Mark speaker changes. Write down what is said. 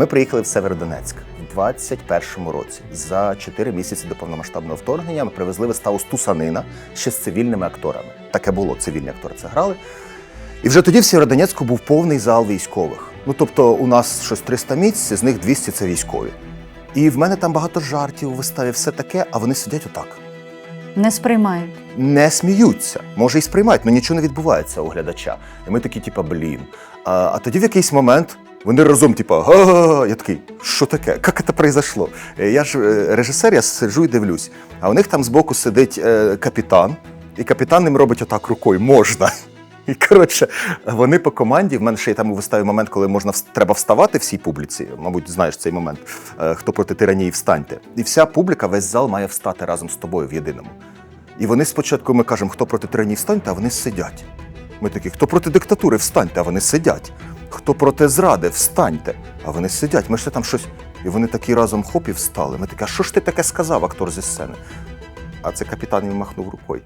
Speaker 1: Ми приїхали в Северодонецьк в 21-му році. За 4 місяці до повномасштабного вторгнення ми привезли виставу Стусанина ще з цивільними акторами. Таке було, цивільні актори це грали. І вже тоді в Сєвєродонецьку був повний зал військових. Ну тобто, у нас щось 300 місць, з них 200 це військові. І в мене там багато жартів у виставі, все таке, а вони сидять отак.
Speaker 2: Не сприймають.
Speaker 1: Не сміються, може і сприймають, але нічого не відбувається у глядача. І ми такі, типа, блін. А, а тоді в якийсь момент вони разом, типа, Я такий, що таке? Як це произошло? Е, Я ж е, режисер, я сиджу і дивлюсь. А у них там збоку сидить е, капітан, і капітан їм робить отак рукою можна. І коротше, вони по команді. В мене ще є там у виставі момент, коли можна треба вставати всій публіці. Мабуть, знаєш цей момент. Хто проти тиранії встаньте. І вся публіка, весь зал має встати разом з тобою в єдиному. І вони спочатку ми кажемо, хто проти тиранії встаньте, а вони сидять. Ми такі, хто проти диктатури, встаньте, а вони сидять. Хто проти зради, встаньте, а вони сидять. Ми ще там щось. І вони такі разом хоп і встали. Ми такі, а що ж ти таке сказав, актор зі сцени? А це капітан їм махнув рукою.